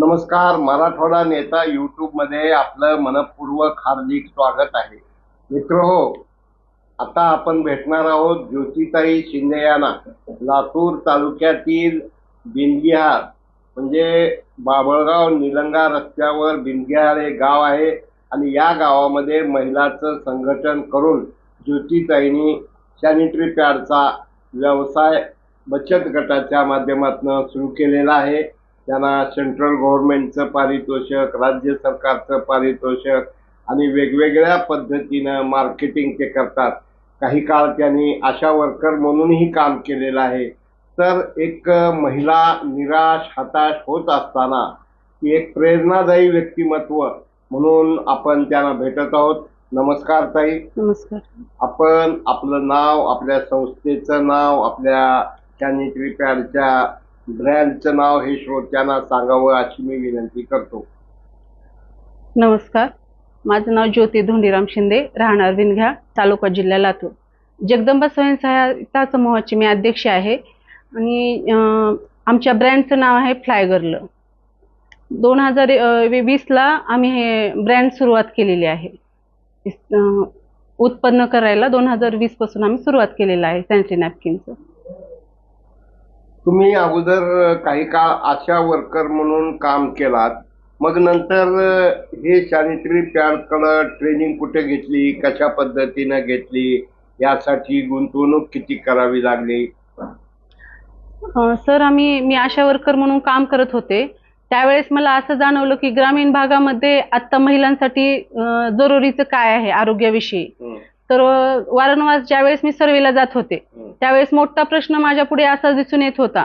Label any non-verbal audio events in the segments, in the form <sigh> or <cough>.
नमस्कार मराठवाडा नेता युट्यूबमध्ये आपलं मनपूर्वक हार्दिक स्वागत आहे. मित्र हो आता आपण भेटणार आहोत ज्योतिताई शिंदे यांना. लातूर तालुक्यातील बिंदगिहार म्हणजे बाबळगाव निलंगा रस्त्यावर बिंदगिहार हे गाव आहे आणि या गावामध्ये महिलाचं संघटन करून ज्योतिताईंनी सॅनिटरी पॅडचा व्यवसाय बचत गटाच्या माध्यमातून सुरू केलेला आहे. त्यांना सेंट्रल गव्हर्नमेंटचं पारितोषिक राज्य सरकारचं पारितोषिक आणि वेगवेगळ्या पद्धतीनं मार्केटिंग ते करतात. काही काळ त्यांनी आशा वर्कर म्हणूनही काम केलेलं आहे. तर एक महिला निराश हताश होत असताना ती एक प्रेरणादायी व्यक्तिमत्व म्हणून आपण त्यांना भेटत आहोत. नमस्कार ताई. नमस्कार. आपण आपलं नाव आपल्या संस्थेचं नाव आपल्या सॅनिटरी पॅडच्या ब्रँडचं नाव हे श्रोत्यांना सांगावं अशी मी विनंती करतो. नमस्कार. माझं नाव ज्योती धोंडीराम शिंदे राहणार विनघ्या तालुका जिल्हा लातूर. जगदंबा स्वयंसहायता समूहाची मी अध्यक्ष आहे आणि आमच्या ब्रँडचं नाव आहे फ्लाय गर्ल दोन हजार वीसला आम्ही हे ब्रँड सुरुवात केलेली आहे. उत्पन्न करायला दोन हजार वीसपासून आम्ही सुरुवात केलेलं आहे सॅनिटरी नॅपकिनचं. तुम्ही अगोदर काही काळ आशा वर्कर म्हणून काम केलात. मग नंतर हे सॅनिटरी पॅडकडं ट्रेनिंग कुठे घेतली? कशा पद्धतीनं घेतली? यासाठी गुंतवणूक किती करावी लागली? अं, सर आम्ही मी आशा वर्कर म्हणून काम करत होते. त्यावेळेस मला असं जाणवलं की ग्रामीण भागामध्ये आत्ता महिलांसाठी अं, जरुरीचं काय आहे आरोग्याविषयी? हं, तर वारंवार ज्यावेळेस मी सर्वेला जात होते. त्यावेळेस मोठा प्रश्न माझ्या पुढे असा दिसून येत होता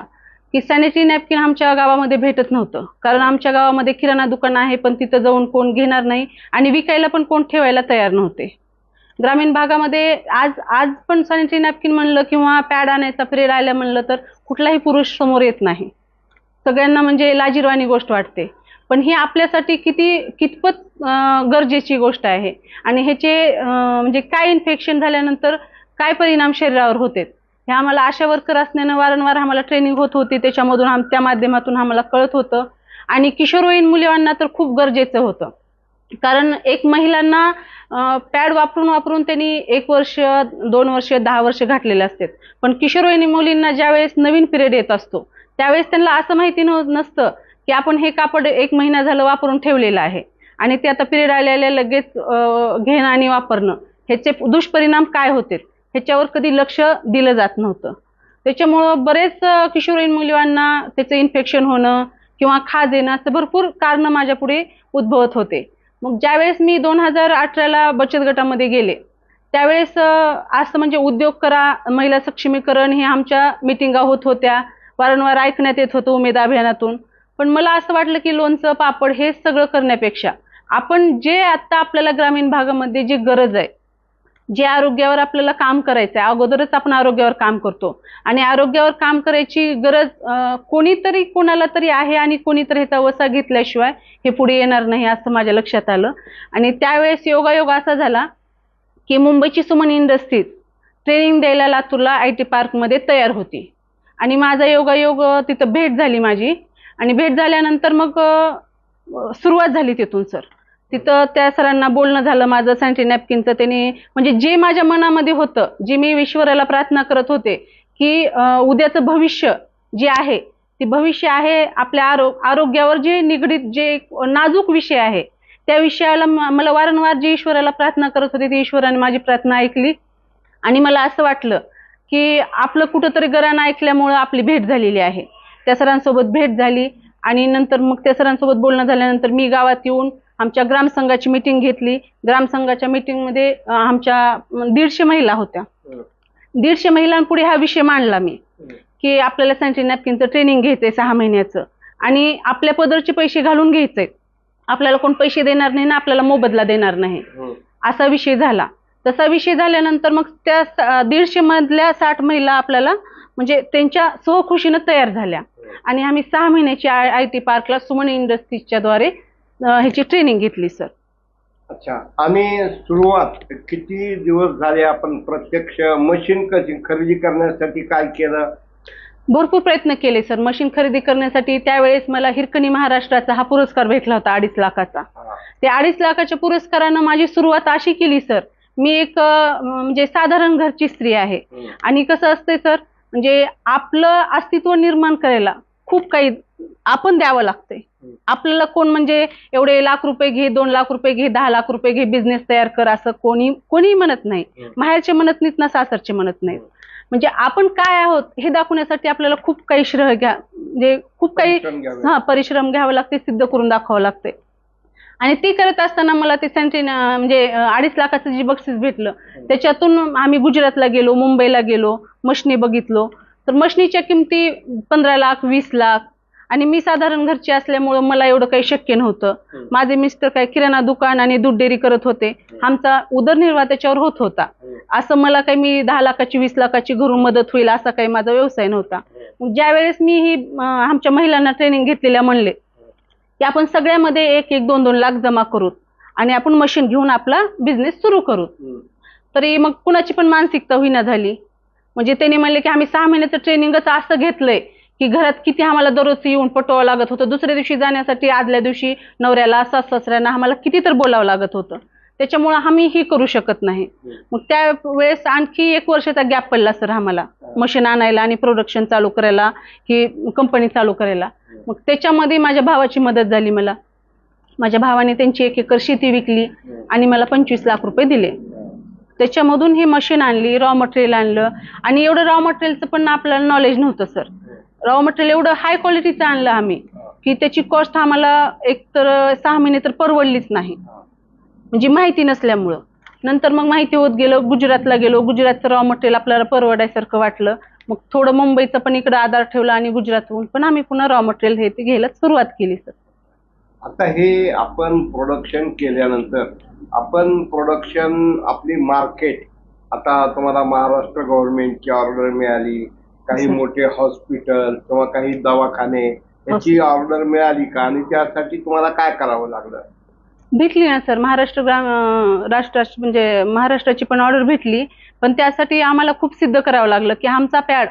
की सॅनिटरी नॅपकिन आमच्या गावामध्ये भेटत नव्हतं. कारण आमच्या गावामध्ये किराणा दुकान आहे पण तिथं जाऊन कोण घेणार नाही आणि विकायला पण कोण ठेवायला तयार नव्हते. ग्रामीण भागामध्ये आज आज पण सॅनिटरी नॅपकिन म्हणलं किंवा पॅड आणायचा पिरियड आल्या म्हणलं तर कुठलाही पुरुष समोर येत नाही. सगळ्यांना म्हणजे लाजीरवाणी गोष्ट वाटते. पण ही आपल्यासाठी किती कितपत गरजेची गोष्ट आहे. आणि ह्याचे म्हणजे काय इन्फेक्शन झाल्यानंतर काय परिणाम शरीरावर होते? हे आम्हाला आशा वर्कर असल्यानं वारंवार आम्हाला ट्रेनिंग होत होती. त्याच्यामधून आम त्या माध्यमातून आम्हाला कळत होतं. आणि किशोरवयीन मुलींना तर खूप गरजेचं होतं. कारण एक महिलांना पॅड वापरून वापरून त्यांनी एक वर्ष दोन वर्ष दहा वर्ष घातलेले असतात. पण किशोरवयीन मुलींना ज्यावेळेस नवीन पिरियड येत असतो त्यावेळेस त्यांना असं माहिती नसतं की आपण हे कापड एक महिना झालं वापरून ठेवलेलं आहे. आणि ते आता पिरियड आलेल्या लगेच घेणं आणि वापरणं ह्याचे दुष्परिणाम काय होते ह्याच्यावर कधी लक्ष दिलं जात नव्हतं. त्याच्यामुळं बरेच अं, मुलांना मुलींना त्याचं इन्फेक्शन होणं किंवा खाज येणं असं भरपूर कारणं माझ्या पुढे उद्भवत होते. मग ज्यावेळेस मी दोन हजार अठराला बचत गटामध्ये गेले त्यावेळेस असं म्हणजे उद्योग करा महिला सक्षमीकरण हे आमच्या मिटिंगा होत होत्या. वारंवार ऐकण्यात येत होतं उमेद अभियानातून. पण मला असं वाटलं की लोणचं पापड हे सगळं करण्यापेक्षा आपण जे आत्ता आपल्याला ग्रामीण भागामध्ये जी गरज आहे जे आरोग्यावर आपल्याला काम करायचं आहे अगोदरच आपण आरोग्यावर काम करतो. आणि आरोग्यावर काम करायची गरज कोणीतरी कोणाला तरी आहे आणि कोणीतरी ह्याचा वसा घेतल्याशिवाय हे पुढे येणार नाही असं माझ्या लक्षात आलं. आणि त्यावेळेस योगायोग असा झाला की मुंबईची सुमन इंडस्ट्रीज ट्रेनिंग द्यायला लातूरला आय टी पार्कमध्ये तयार होती. आणि माझा योगायोग तिथं भेट झाली माझी. आणि भेट झाल्यानंतर मग सुरुवात झाली तिथून सर. तिथं त्या सरांना बोलणं झालं माझं सॅनिटरी नॅपकिनचं त्यांनी म्हणजे जे माझ्या मनामध्ये होतं जे मी ईश्वराला प्रार्थना करत होते की उद्याचं भविष्य जे आहे ते भविष्य आहे आपल्या आरो आरोग्यावर जे निगडीत जे नाजूक विषय आहे त्या विषयाला मला वारंवार जी ईश्वराला प्रार्थना करत होते ती ईश्वराने माझी प्रार्थना ऐकली. आणि मला असं वाटलं की आपलं कुठंतरी गराण ऐकल्यामुळं आपली भेट झालेली आहे. त्या सरांसोबत भेट झाली आणि नंतर मग त्या सरांसोबत बोलणं झाल्यानंतर मी गावात येऊन आमच्या ग्रामसंघाची मिटिंग घेतली. ग्रामसंघाच्या मिटिंगमध्ये आमच्या दीडशे महिला होत्या. दीडशे महिलांपुढे हा विषय मांडला मी की आपल्याला सॅनिटरी नॅपकिनचं ट्रेनिंग घ्यायचंय सहा महिन्याचं आणि आपल्या पदरचे पैसे घालून घ्यायचंय. आपल्याला कोण पैसे देणार नाही ना आपल्याला मोबदला देणार नाही. असा विषय झाला. तसा विषय झाल्यानंतर मग त्या दीडशे मधल्या साठ महिला आपल्याला म्हणजे त्यांच्या स्वखुशीनं तयार झाल्या. आणि आम्ही सहा महिन्याची आय टी पार्कला सुमन इंडस्ट्रीजच्या द्वारे ह्याची ट्रेनिंग घेतली सर अच्छा. आणि सुरुवात किती दिवस झाले आपण प्रत्यक्ष मशीन कशी खरेदी करण्यासाठी काय केलं? भरपूर प्रयत्न केले सर मशीन खरेदी करण्यासाठी त्यावेळेस मला हिरकणी महाराष्ट्राचा हा पुरस्कार भेटला होता अडीच लाखाचा. ते अडीच लाखाच्या पुरस्कारानं माझी सुरुवात अशी केली सर मी एक म्हणजे साधारण घरची स्त्री आहे. आणि कसं असतंय सर म्हणजे आपलं अस्तित्व निर्माण करायला खूप काही आपण द्यावं लागतंय. आपल्याला कोण म्हणजे एवढे लाख रुपये घे दोन लाख रुपये घे दहा लाख रुपये घे बिझनेस तयार कर असं कोणी कोणीही म्हणत नाही. माहेरचे म्हणत नाहीत ना सासरचे म्हणत नाहीत. म्हणजे आपण काय आहोत हे दाखवण्यासाठी आपल्याला खूप काही श्रह घ्या म्हणजे खूप काही. हा परिश्रम घ्यावे लागते सिद्ध करून दाखवावं लागते आणि ती करत असताना मला ते सेंट्री म्हणजे अडीच लाखाचं जे बक्षीस भेटलं त्याच्यातून आम्ही गुजरातला गेलो मुंबईला गेलो मशनी बघितलो. तर मशनीच्या किमती पंधरा लाख वीस लाख. आणि मी साधारण घरची असल्यामुळं मला एवढं काही शक्य नव्हतं. माझे मिस्टर काय किराणा दुकान आणि दूध डेअरी करत होते. आमचा उदरनिर्वाह त्याच्यावर होत होता. असं मला काही मी दहा लाखाची वीस लाखाची घरून मदत होईल असा काही माझा व्यवसाय नव्हता. ज्यावेळेस मी ही आमच्या महिलांना ट्रेनिंग घेतलेल्या म्हणले की आपण सगळ्यामध्ये एक एक दोन दोन लाख जमा करूत आणि आपण मशीन घेऊन आपला बिझनेस सुरू करू. तरी मग कुणाची पण मानसिकता होईना झाली. म्हणजे त्यांनी म्हणले की आम्ही सहा महिन्याचं ट्रेनिंगच असं घेतलंय की घरात किती आम्हाला दररोज येऊन पटवावं लागत होतं. दुसऱ्या दिवशी जाण्यासाठी आदल्या दिवशी नवऱ्याला सास सासऱ्यांना आम्हाला किती तर बोलावं लागत होतं. त्याच्यामुळं आम्ही ही करू शकत नाही. मग त्यावेळेस आणखी एक वर्षाचा गॅप पडला सर आम्हाला. मशीन आणायला आणि प्रोडक्शन चालू करायला ही कंपनी चालू करायला. मग त्याच्यामध्ये माझ्या भावाची मदत झाली मला. माझ्या भावाने त्यांची एक एकर शेती विकली आणि मला पंचवीस लाख रुपये दिले. त्याच्यामधून ही मशीन आणली रॉ मटेरियल आणलं. आणि एवढं रॉ मटेरियलचं पण आपल्याला नॉलेज नव्हतं सर रॉ मटेरियल एवढं हाय क्वालिटीचं आणलं आम्ही की त्याची कॉस्ट आम्हाला एक तर सहा महिने तर परवडलीच नाही. म्हणजे माहिती नसल्यामुळं. नंतर मग माहिती होत गेलं गुजरातला गेलो गुजरातचं रॉ मटेरियल आपल्याला परवडायसारखं वाटलं. मग थोडं मुंबईचं पण इकडं आधार ठेवला आणि गुजरातहून पण आम्ही पुन्हा रॉ मटेरियल हे ते घ्यायला सुरुवात केली सर आता हे आपण प्रोडक्शन केल्यानंतर आपण प्रोडक्शन आपली मार्केट आता तुम्हाला महाराष्ट्र गव्हर्नमेंटची ऑर्डर मिळाली काही. मोठे हॉस्पिटल किंवा काही दवाखाने याची ऑर्डर मिळाली का? आणि त्यासाठी तुम्हाला काय करावं लागलं? भेटली ना सर महाराष्ट्र ग्राम राष्ट्राची म्हणजे महाराष्ट्राची पण ऑर्डर भेटली पण त्यासाठी आम्हाला खूप सिद्ध करावं लागलं की आमचा पॅड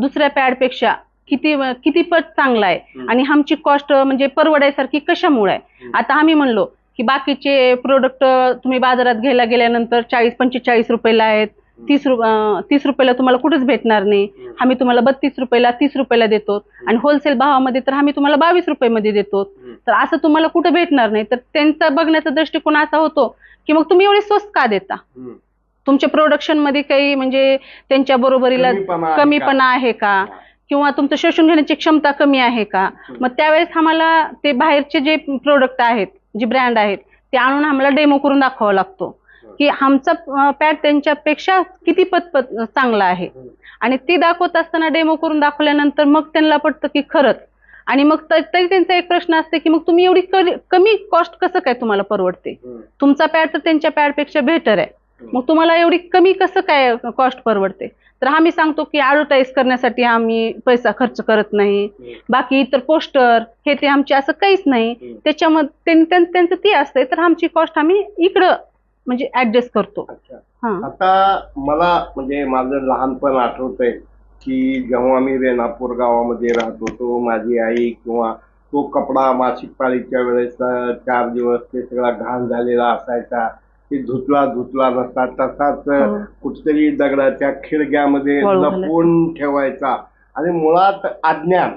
दुसऱ्या पॅडपेक्षा किती किती पट चांगला आहे. आणि आमची कॉस्ट म्हणजे परवडायसारखी कशामुळे आहे. आता आम्ही म्हणलो की बाकीचे प्रोडक्ट तुम्ही बाजारात घ्यायला गेल्यानंतर चाळीस पंचेचाळीस रुपयाला आहेत तीस रु अं, तीस रुपयाला तुम्हाला कुठेच भेटणार नाही. आम्ही तुम्हाला बत्तीस रुपयाला तीस रुपयाला देतो. आणि होलसेल भावामध्ये तर आम्ही तुम्हाला बावीस रुपयामध्ये देतो. तर असं तुम्हाला कुठं भेटणार नाही. तर त्यांचा बघण्याचा दृष्टिकोन असा होतो की मग तुम्ही एवढे स्वस्त का देता. तुमच्या प्रोडक्शनमध्ये काही म्हणजे त्यांच्या बरोबरीला कमीपणा आहे का? कमीपणा आहे का? किंवा तुमचं शोषून घेण्याची क्षमता कमी आहे का? मग त्यावेळेस आम्हाला ते बाहेरचे जे प्रोडक्ट आहेत जे ब्रँड आहेत ते आणून आम्हाला डेमो करून दाखवावा लागतो. की आमचा पॅड त्यांच्यापेक्षा किती पत चांगला आहे. आणि ती दाखवत असताना डेमो करून दाखवल्यानंतर मग त्यांना पडतं की खरंच. आणि मग तरी त्यांचा एक प्रश्न असते की मग तुम्ही एवढी कमी कॉस्ट कसं काय तुम्हाला परवडते? तुमचा पॅड तर त्यांच्या पॅडपेक्षा बेटर आहे. मग तुम्हाला एवढी कमी कसं काय कॉस्ट परवडते? तर आम्ही सांगतो की ॲडव्हर्टाईज करण्यासाठी आम्ही पैसा खर्च करत नाही. बाकी इतर पोस्टर हे ते आमचे असं काहीच नाही. त्याच्यामध्ये त्यांचं ती असते तर आमची कॉस्ट आम्ही इकडं म्हणजे ऍडजस्ट करतो. अच्छा. हा. आता मला म्हणजे माझं लहानपण आठवतंय की जेव्हा आम्ही रेणापूर गावामध्ये राहत होतो माझी आई किंवा तो कपडा मासिक पाळीच्या वेळेस चार दिवस ते सगळा घाण झालेला असायचा. ते धुतला धुतला नसता तसाच हो. कुठतरी दगडाच्या खिडक्यामध्ये. लपवून ठेवायचा. आणि मुळात अज्ञान.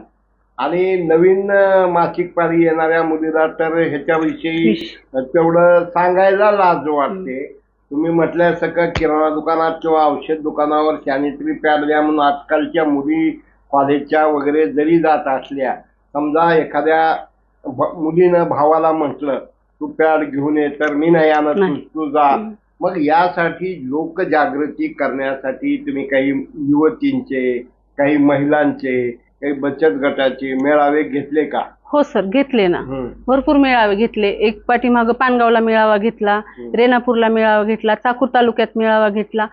आणि नवीन मासिक पाळी येणाऱ्या मुलीला तर ह्याच्याविषयी. तेवढं सांगायला लाज वाटते तुम्ही म्हटल्यासारखं किराणा दुकानात किंवा औषध दुकानावर सॅनिटरी पॅड द्या म्हणून आजकालच्या मुली कॉलेजच्या वगैरे जरी जात असल्या समजा एखाद्या मुलीनं भावाला म्हटलं तू पॅड घेऊन ये तर मी नाही आणत. तू जा मग यासाठी लोकजागृती करण्यासाठी तुम्ही काही युवतींचे काही महिलांचे काही बचत गटाचे मेळावे घेतले का हो सर घेतले ना. भरपूर मेळावे घेतले एक पाठीमागं पानगावला मेळावा घेतला. रेणापूरला मेळावा घेतला चाकूर तालुक्यात मेळावा घेतला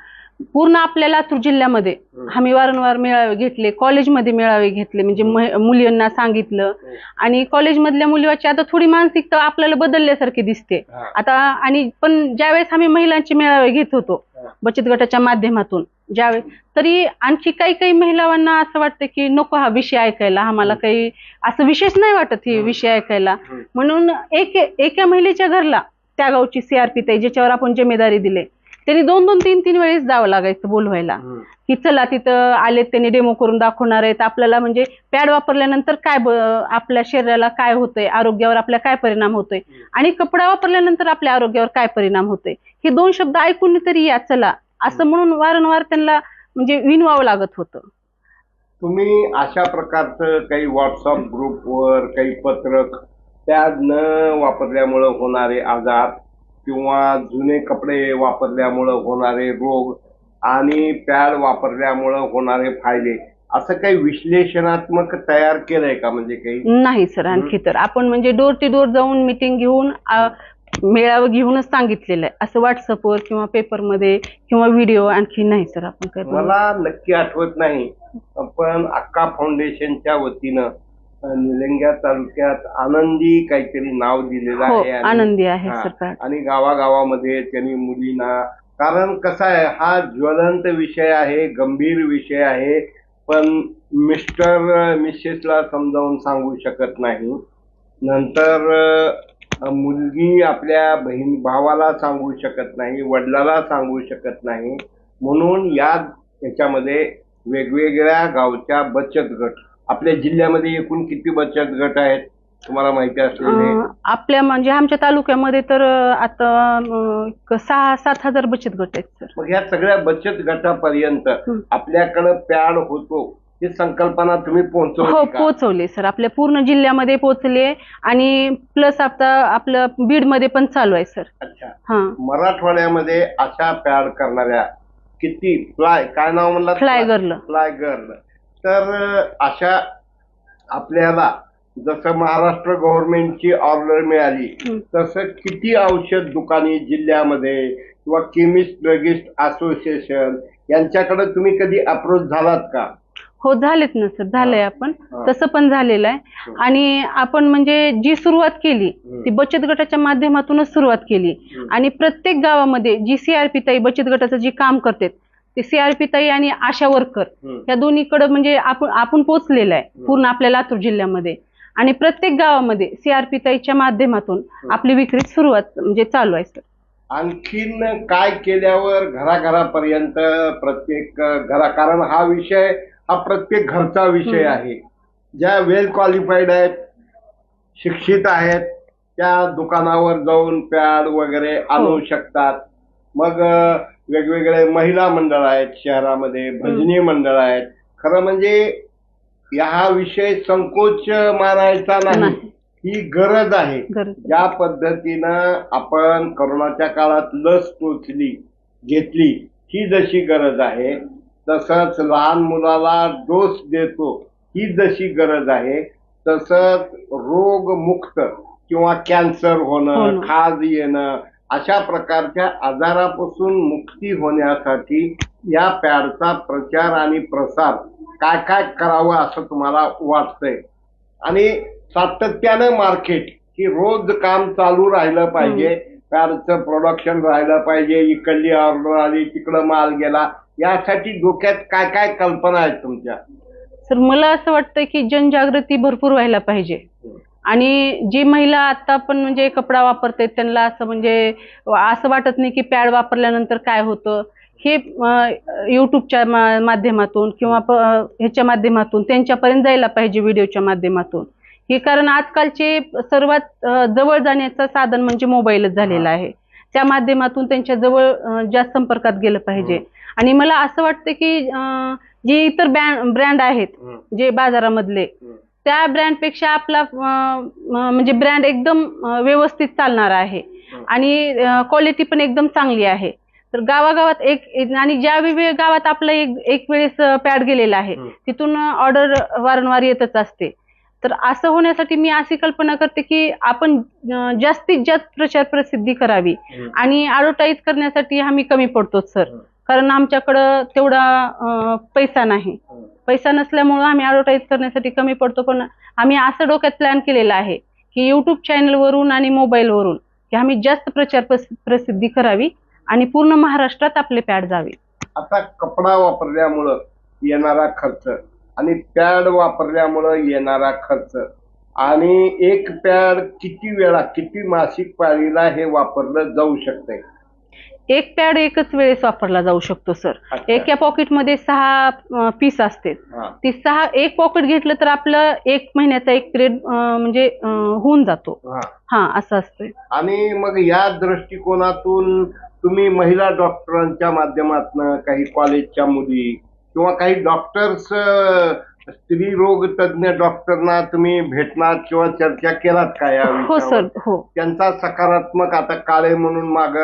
पूर्ण आपल्या लातूर जिल्ह्यामध्ये. आम्ही वारंवार मेळावे घेतले कॉलेजमध्ये मेळावे घेतले म्हणजे मह- मुलींना सांगितलं आणि कॉलेजमधल्या मुलीची आता थोडी मानसिकता आपल्याला बदलल्यासारखी दिसते. आता आणि पण ज्यावेळेस आम्ही महिलांचे मेळावे घेत होतो. बचत गटाच्या माध्यमातून ज्यावेळेस तरी आणखी काही काही महिलांना असं वाटतं की नको हा विषय ऐकायला आम्हाला काही असं विशेष नाही वाटत हे विषय ऐकायला. म्हणून एक एका महिलेच्या घरला त्या गावची सीआरपी ताई ज्याच्यावर आपण जिम्मेदारी दिले त्यांनी दोन दोन तीन तीन वेळेस जावं लागायचं बोलवायला. की चला तिथं आलेत त्यांनी डेमो करून दाखवणार आहेत. आपल्याला म्हणजे पॅड वापरल्यानंतर काय आपल्या शरीराला काय होतंय आरोग्यावर आपल्या काय परिणाम होतोय आणि कपडा वापरल्यानंतर आपल्या आरोग्यावर काय परिणाम होतोय. हे दोन शब्द ऐकून तरी या चला. असं म्हणून वारंवार त्यांना म्हणजे विनवावं लागत होतं. तुम्ही अशा प्रकारचं काही व्हॉट्सअप ग्रुपवर काही पत्रक पॅड न वापरल्यामुळं होणारे आजार किंवा जुने कपडे वापरल्यामुळं होणारे रोग आणि पॅड वापरल्यामुळं होणारे फायदे असं काही विश्लेषणात्मक तयार केलंय का म्हणजे काही नाही सर आणखी तर आपण म्हणजे डोर टू डोर जाऊन मिटिंग घेऊन मेळावं घेऊनच सांगितलेलं आहे असं व्हॉट्सअपवर किंवा पेपरमध्ये किंवा व्हिडिओ आणखी नाही सर आपण. मला नक्की आठवत नाही पण अक्का फाउंडेशनच्या वतीनं निलंग्या तालुक्यात आनंदी काहीतरी नाव दिलेलं हो आहे आणि- आनंदी आहे हा. आणि गावागावामध्ये त्यांनी मुलींना कारण कसं आहे हा ज्वलंत विषय आहे गंभीर विषय आहे पण मिस्टर मिसेसला समजावून सांगू शकत नाही नंतर अ, मुलगी आपल्या बहीण भावाला सांगू शकत नाही वडिलाला सांगू शकत नाही म्हणून या याच्यामध्ये वेगवेगळ्या गावच्या बचत गट आपल्या जिल्ह्यामध्ये एकूण किती बचत गट आहेत तुम्हाला माहिती असलेले अं, आपल्या म्हणजे आमच्या तालुक्यामध्ये तर अं, आता अं, सहा सात हजार बचत गट आहेत सर. मग ह्या सगळ्या बचत गटापर्यंत हं. आपल्याकडं पॅड होतो ही संकल्पना तुम्ही हो पोहोचवली का? पोहोचवले सर. आपल्या पूर्ण जिल्ह्यामध्ये पोहोचले आणि प्लस आता आपलं बीडमध्ये पण चालू आहे सर. अच्छा. हा. मराठवाड्यामध्ये अशा पॅड करणाऱ्या किती? फ्लाय काय नाव म्हणलं फ्लाय गर्ल फ्लाय गर्ल तर अशा आपल्याला जसं महाराष्ट्र गव्हर्नमेंटची ऑर्डर मिळाली. तसं किती औषध दुकाने जिल्ह्यामध्ये किंवा केमिस्ट ड्रगिस्ट असोसिएशन यांच्याकडे तुम्ही कधी अप्रोच झालात का हो झालेत ना सर झालंय आपण. तसं पण झालेलं आहे. आणि आपण म्हणजे जी सुरुवात केली. ती बचत गटाच्या माध्यमातूनच सुरुवात केली. आणि प्रत्येक गावामध्ये जी सीआरपी ताई बचत गटाचं जे काम करतात ते सीआरपी ताई आणि आशा वर्कर. या दोन्हीकडे म्हणजे आपण आपण पोचलेलं आहे पूर्ण आपल्या लातूर जिल्ह्यामध्ये आणि प्रत्येक गावामध्ये सीआरपी ताईच्या माध्यमातून आपली विक्री सुरुवात म्हणजे चालू आहे सर आणखीन काय केल्यावर घराघरापर्यंत प्रत्येक घरा कारण हा विषय हा प्रत्येक घरचा विषय. आहे ज्या वेल क्वालिफाईड आहेत शिक्षित आहेत त्या दुकानावर जाऊन पॅड वगैरे आणू हो. शकतात मग वेगवेगळे महिला मंडळ आहेत शहरामध्ये भजनी मंडळ आहेत. खरं म्हणजे हा विषय संकोच मानायचा नाही. ही गरज आहे. ज्या पद्धतीनं आपण करोनाच्या काळात लस टोचली घेतली ही जशी गरज आहे तसंच लहान मुलाला डोस देतो ही जशी गरज आहे तसंच रोगमुक्त किंवा कॅन्सर होणं. खाज येणं अशा प्रकारच्या आजारापासून मुक्ती होण्यासाठी या पॅडचा प्रचार आणि प्रसार काय काय करावं असं तुम्हाला वाटतंय? आणि सातत्यानं मार्केट की रोज काम चालू राहिलं पाहिजे कारचं प्रोडक्शन राहिलं पाहिजे इकडली ऑर्डर आली तिकडं माल गेला यासाठी डोक्यात काय काय कल्पना आहेत तुमच्या? सर मला असं वाटतं की जनजागृती भरपूर व्हायला पाहिजे. आणि जी महिला आता पण म्हणजे कपडा वापरते त्यांना असं म्हणजे असं वाटत नाही की पॅड वापरल्यानंतर काय होतं. हे युट्यूबच्या मा- माध्यमातून किंवा प- ह्याच्या माध्यमातून त्यांच्यापर्यंत जायला पाहिजे व्हिडिओच्या माध्यमातून. हे कारण आजकालचे सर्वात जवळ जाण्याचं साधन म्हणजे मोबाईलच झालेला आहे. त्या माध्यमातून त्यांच्या जवळ जास्त संपर्कात गेलं पाहिजे. आणि मला असं वाटतं की जे इतर ब्रँड आहेत जे बाजारामधले त्या ब्रँडपेक्षा आपला म्हणजे ब्रँड एकदम व्यवस्थित चालणार आहे. आणि क्वालिटी पण एकदम चांगली आहे. तर गावागावात एक आणि ज्या वेळी गावात आपलं एक एक वेळेस पॅड गेलेला आहे हं. तिथून ऑर्डर वारंवार येतच असते. तर असं होण्यासाठी मी अशी कल्पना करते की आपण जास्तीत जास्त प्रचार प्रसिद्धी करावी. आणि ॲडव्हर्टाईज करण्यासाठी आम्ही कमी पडतो सर कारण आमच्याकडं तेवढा पैसा नाही. पैसा नसल्यामुळं आम्ही ॲडव्हर्टाईज करण्यासाठी कमी पडतो पण आम्ही असं डोक्यात प्लॅन केलेला आहे की यूट्यूब चॅनलवरून आणि मोबाईलवरून की आम्ही जास्त प्रचार प्रसिद्धी करावी आणि पूर्ण महाराष्ट्रात आपले पॅड जावे. आता कपडा वापरल्यामुळं येणारा खर्च आणि पॅड वापरल्यामुळं येणारा खर्च आणि एक पॅड किती वेळा किती मासिक पाळीला हे वापरलं जाऊ शकते एक पॅड एकच वेळेस वापरला जाऊ शकतो सर अच्छा. एका पॉकेटमध्ये सहा पीस असते हा. ती सहा एक पॉकेट घेतलं तर आपलं एक महिन्याचा एक पिरियड म्हणजे अं, होऊन जातो हा. हा असं असतंय आणि मग या दृष्टिकोनातून तुम्ही महिला डॉक्टरांच्या माध्यमातून काही कॉलेजच्या मुली किंवा काही डॉक्टर्स स्त्री रोग तज्ञ डॉक्टरना तुम्ही भेटणार किंवा चर्चा केलात का या हो विषयावर? सर हो त्यांचा सकारात्मक आता काळे म्हणून माग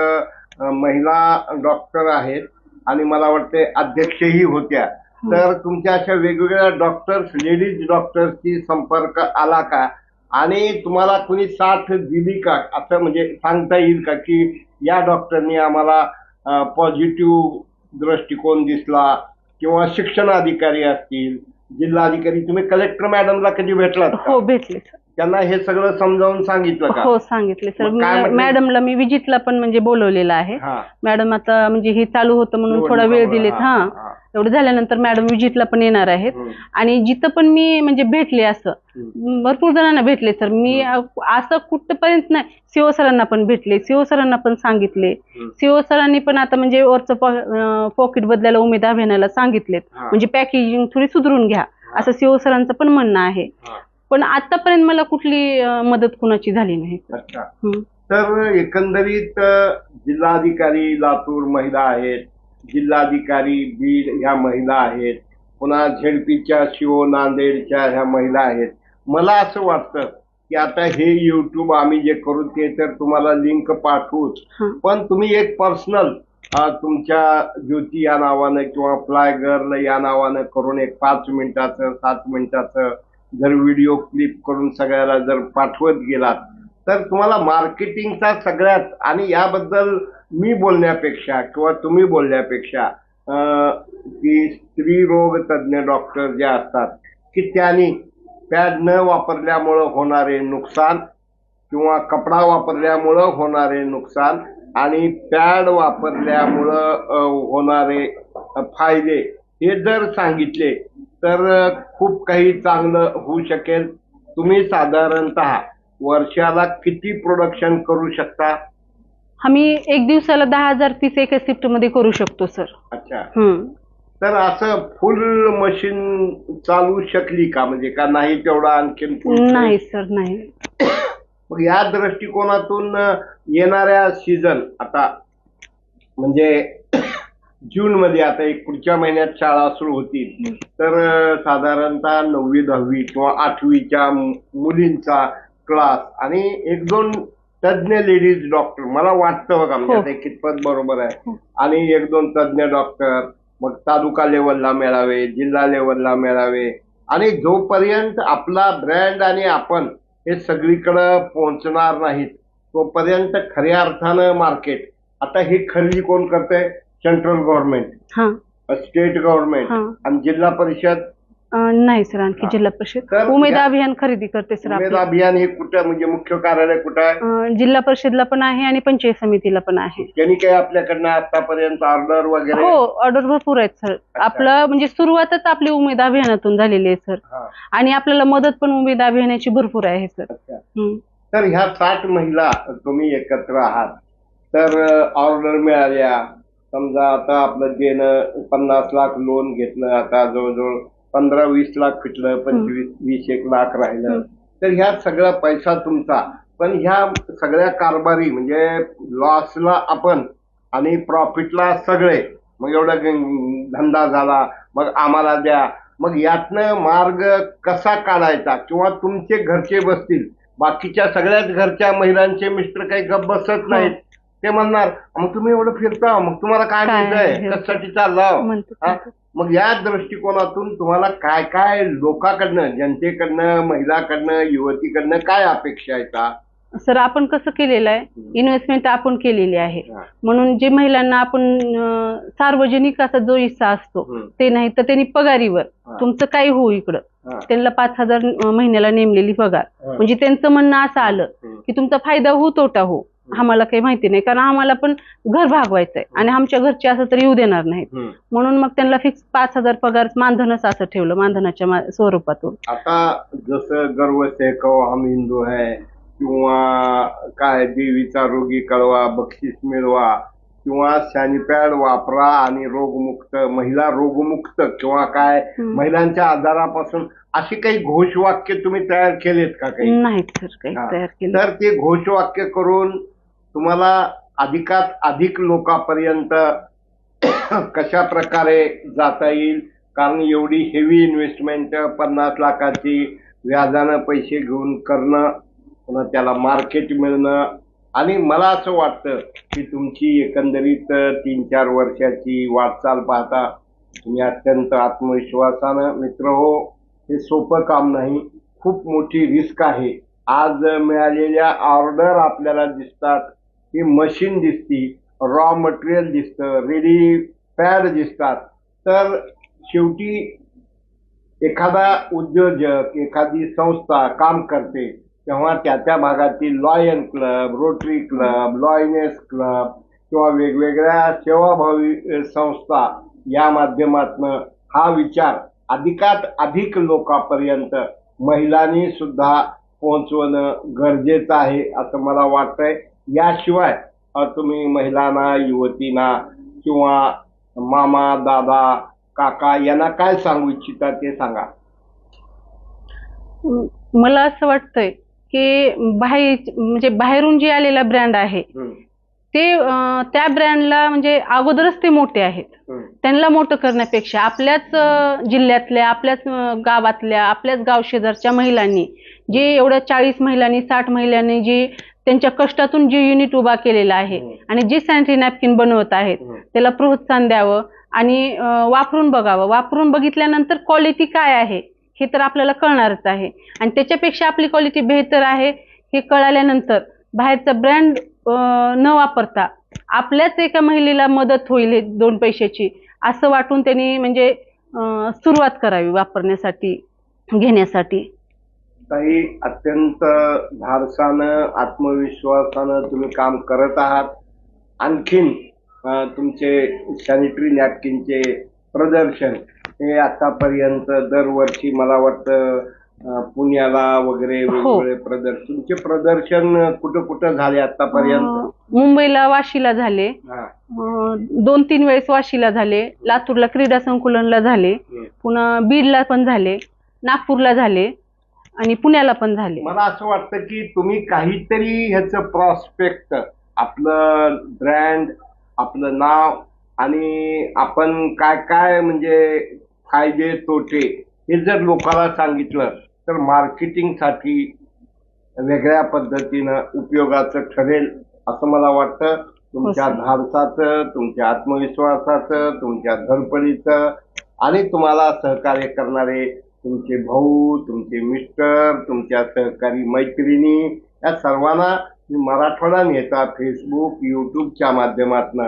महिला डॉक्टर आहेत आणि मला वाटते अध्यक्षही होत्या. तर तुमच्या अशा वेगवेगळ्या डॉक्टर्स लेडीज डॉक्टर्सची संपर्क आला का? आणि तुम्हाला कुणी साथ दिली का? असं म्हणजे सांगता येईल का की या डॉक्टरनी आम्हाला पॉझिटिव्ह दृष्टिकोन दिसला किंवा शिक्षण अधिकारी असतील जिल्हाधिकारी तुम्ही कलेक्टर मॅडमला कधी भेटलात? हो भेटले त्यांना हे सगळं समजावून सांगितलं का? हो सांगितले सर. मग काय म्हटले? मॅडमला मी विजिटला पण म्हणजे बोलवलेलं आहे. हा. मॅडम आता म्हणजे हे चालू होतं म्हणून थोडा वेळ दिलेत. हा, हा. हा. एवढं झाल्यानंतर मॅडम विजिटला पण येणार आहेत. हम्म. आणि जिथं पण मी म्हणजे भेटले असं. भरपूर जणांना भेटले सर. मी अ, असं कुठपर्यंत नाही सीओ सरांना पण भेटले सीओ सरांना पण सांगितले. हम्म. सीओ सरांनी पण आता म्हणजे वरचं पॉकेट बदलायला उमेद अभियानाला सांगितलेत. हा. म्हणजे पॅकेजिंग थोडी सुधारून घ्या. असं सीओ सरांचं पण म्हणणं आहे. हा. पण आतापर्यंत मला कुठली मदत कुणाची झाली नाही अच्छा. तर एकंदरीत जिल्हाधिकारी लातूर महिला आहेत जिल्हाधिकारी बीड ह्या महिला आहेत पुन्हा झेडपीच्या शिव नांदेडच्या ह्या महिला आहेत मला असं वाटतं की आता हे युट्यूब आम्ही जे करू ते तर तुम्हाला लिंक पाठवूच. पण तुम्ही एक पर्सनल तुमच्या ज्योती या नावानं किंवा फ्लाय गर्ल या नावानं करून एक पाच मिनिटाचं सात मिनिटाचं जर व्हिडिओ क्लिप करून सगळ्याला जर पाठवत गेलात तर तुम्हाला मार्केटिंगचा सगळ्यात आणि याबद्दल मी बोलण्यापेक्षा किंवा तुम्ही बोलण्यापेक्षा की स्त्री रोग तज्ज्ञ डॉक्टर जे असतात की त्यांनी पॅड न वापरल्यामुळं होणारे नुकसान किंवा कपडा वापरल्यामुळं होणारे नुकसान आणि पॅड वापरल्यामुळं होणारे फायदे हे जर सांगितले तर खूप काही चांगलं होऊ शकेल. तुम्ही साधारणतः वर्षाला किती प्रोडक्शन करू शकता? आम्ही एक दिवसाला दहा हजार पीस एका शिफ्टमध्ये करू शकतो सर. अच्छा. हम्म. तर असं फुल मशीन चालू शकली का? म्हणजे का नाही तेवढं आणखीन full नाही सर नाही. <coughs> मग या दृष्टिकोनातून अ, येणाऱ्या सीझन आता म्हणजे जून मध्ये आता एक पुढच्या महिन्यात शाळा सुरू होतील. तर साधारणतः नववी दहावी किंवा आठवीच्या मुलींचा क्लास आणि एक दोन तज्ज्ञ लेडीज डॉक्टर. मला वाटतं बघा म्हणजे हो. हे कितपत बरोबर आहे. आणि एक दोन तज्ज्ञ डॉक्टर मग तालुका लेवलला मिळावे जिल्हा लेवलला मिळावे आणि जोपर्यंत आपला ब्रँड आणि आपण हे सगळीकडं पोहोचणार नाहीत तोपर्यंत खऱ्या अर्थानं मार्केट. आता हे खरेदी कोण करतंय? सेंट्रल गव्हर्नमेंट हा. स्टेट गव्हर्नमेंट हा. आणि जिल्हा परिषद? अं, नाही सर आणखी हा. जिल्हा परिषद. तर उमेद या- अभियान खरेदी करते सर उमेद आपलं. अभियान हे कुठं म्हणजे मुख्य कार्यालय कुठं आहे? अं, जिल्हा परिषदला पण आहे आणि पंचायत समितीला पण आहे. त्यांनी काही आपल्याकडनं आतापर्यंत ऑर्डर वगैरे? हो ऑर्डर भरपूर आहेत सर. आपलं म्हणजे सुरुवातच आपली उमेद अभियानातून झालेली आहे सर. हा, आणि आपल्याला मदत पण उमेद अभियानाची भरपूर आहे सर. अच्छा. हम्म. तर ह्या साठ महिला तुम्ही एकत्र आहात. तर ऑर्डर मिळाल्या. समजा आता आपलं देणं पन्नास लाख लोन घेतलं आता जवळजवळ पंधरा वीस लाख फिटलं पंचवीस वीस एक लाख राहिलं. तर ह्या सगळा पैसा तुमचा. पण ह्या सगळ्या कारभारी म्हणजे लॉसला आपण आणि प्रॉफिटला सगळे मग एवढा धंदा झाला मग आम्हाला द्या. मग यातनं मार्ग कसा काढायचा? किंवा तुमचे घरचे बसतील? बाकीच्या सगळ्याच घरच्या महिलांचे मिस्टर काही गप बसत नाहीत. ते म्हणणार मग तुम्ही एवढं फिरता मग तुम्हाला काय काय मिळतंय हे- कशासाठी चाललाव हा? मग या दृष्टिकोनातून तुम्हाला काय काय लोकांकडनं जनतेकडनं महिलाकडनं युवतीकडनं काय अपेक्षा आहेत का? सर आपण कसं केलेलं आहे इन्व्हेस्टमेंट आपण केलेली आहे हा. म्हणून जे महिलांना आपण अं, सार्वजनिक असा जो हिस्सा असतो हम्म. ते नाही तर त्यांनी पगारीवर हा. तुमचं काही होऊ इकडं हा. त्यांना पाच हजार महिन्याला नेमलेली पगार हा. म्हणजे त्यांचं म्हणणं असं आलं हम्म. की तुमचा फायदा हो तोटा हो आम्हाला काही माहिती नाही. कारण आम्हाला पण घर भागवायचंय. आणि आमच्या घरचे असं तर येऊ देणार नाहीत. म्हणून मग त्यांना फिक्स पाच हजार पगार मानधनच असं ठेवलं मानधनाच्या स्वरूपातून. आता जसं गर्व से हम हिंदू है किंवा काय देवीचा रोगी कळवा बक्षीस मिळवा किंवा सॅनिपॅड वापरा आणि रोगमुक्त महिला रोगमुक्त किंवा काय. महिलांच्या आजारापासून अशी काही घोषवाक्य तुम्ही तयार केलेत का काही? नाहीत सर काही. तयार केलं तर ते घोषवाक्य करून तुम्हाला अधिकात अधिक लोकांपर्यंत <coughs> कशा प्रकारे जाता येईल? कारण एवढी हेवी इन्व्हेस्टमेंट पन्नास लाखाची व्याजानं पैसे घेऊन करणं पुन्हा त्याला मार्केट मिळणं. आणि मला असं वाटतं की तुमची एकंदरीत तीन चार वर्षाची वाटचाल पाहता तुम्ही अत्यंत आत्मविश्वासानं मित्र हो. हे सोपं काम नाही. खूप मोठी रिस्क आहे. आज मिळालेल्या ऑर्डर आपल्याला दिसतात. ही मशीन दिसती रॉ मटेरियल दिसतं रेडी पॅड दिसतात. तर शेवटी एखादा उद्योजक एखादी संस्था काम करते तेव्हा त्या त्या भागातील lion club rotary club lioness club किंवा वेगवेगळ्या सेवाभावी संस्था या माध्यमातनं हा विचार अधिकात अधिक लोकांपर्यंत महिलांनी सुद्धा पोहोचवणं गरजेचं आहे असं मला वाटतंय. याशिवाय तुम्ही महिलांना युवतींना किंवा मामा दादा काका यांना काय सांगू इच्छिता ते सांगा. मला असं वाटतंय की बाहेर म्हणजे बाहेरून जे आलेला ब्रँड आहे ते त्या ब्रँडला म्हणजे अगोदरच ते मोठे आहेत. त्यांना मोठं करण्यापेक्षा आपल्याच जिल्ह्यातल्या आपल्याच गावातल्या आपल्याच गाव शेजारच्या महिलांनी जे एवढ्या चाळीस महिलांनी साठ महिलांनी जी त्यांच्या कष्टातून जे युनिट उभा केलेला आहे. आणि जे सॅनिटरी नॅपकिन बनवत आहेत. त्याला प्रोत्साहन द्यावं आणि वापरून बघावं वापरून बघितल्यानंतर क्वालिटी काय आहे हे तर आपल्याला कळणारच आहे आणि त्याच्यापेक्षा आपली क्वालिटी बेहतर आहे हे कळाल्यानंतर बाहेरचा ब्रँड न वापरता आपल्याच एका महिलेला मदत होईल हे दोन पैशाची असं वाटून त्यांनी म्हणजे सुरुवात करावी वापरण्यासाठी घेण्यासाठी काही अत्यंत धाडसानं आत्मविश्वासानं तुम्ही काम करत आहात. आणखीन तुमचे सॅनिटरी नॅपकिनचे प्रदर्शन हे आतापर्यंत दरवर्षी मला वाटतं पुण्याला वगैरे हो. वेगवेगळे प्रदर्शन तुमचे प्रदर्शन कुठं कुठं झाले आतापर्यंत? मुंबईला वाशीला झाले. दोन तीन वेळेस वाशीला झाले. लातूरला क्रीडा संकुलनला झाले. पुन्हा बीडला पण झाले. नागपूरला झाले. आणि पुण्याला पण झाले मला असं वाटतं की तुम्ही काहीतरी ह्याचं प्रॉस्पेक्ट आपलं ब्रँड आपलं नाव आणि आपण काय काय म्हणजे फायदे तोटे हे जर लोकांना सांगितलं तर मार्केटिंगसाठी वेगळ्या पद्धतीनं उपयोगाचं ठरेल असं मला वाटतं तुमच्या हो. धाडसाचं तुमच्या आत्मविश्वासाचं तुमच्या धडपडीचं आणि तुम्हाला सहकार्य करणारे तुमचे भाऊ तुमचे मिस्टर तुमच्या सहकारी मैत्रिणी या सर्वांना मराठवाडा नेता फेसबुक यूट्यूबच्या माध्यमातून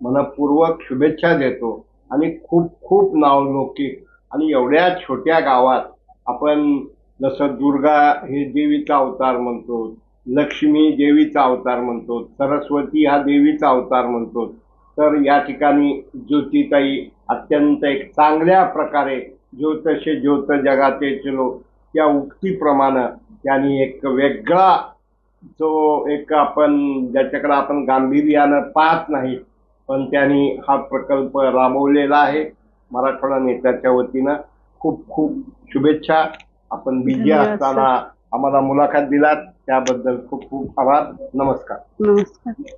मनपूर्वक शुभेच्छा देतो. आणि खूप खूप नावलौकिक आणि एवढ्या छोट्या गावात आपण जसं दुर्गा हे देवीचा अवतार म्हणतो लक्ष्मी देवीचा अवतार म्हणतो सरस्वती हा देवीचा अवतार म्हणतो तर या ठिकाणी ज्योतिताई अत्यंत एक चांगल्या प्रकारे ज्योतषे ज्योत जगाचे चलो या उक्तीप्रमाणे त्यांनी एक वेगळा जो एक आपण ज्याच्याकडे आपण गांभीर्यानं पाहत नाही पण त्यांनी हा प्रकल्प राबवलेला आहे. मराठवाडा नेत्याच्या वतीनं खूप खूप शुभेच्छा. आपण बिझी. असताना आम्हाला मुलाखत दिलात. त्याबद्दल खूप खूप आभार. नमस्कार. नमस्कार.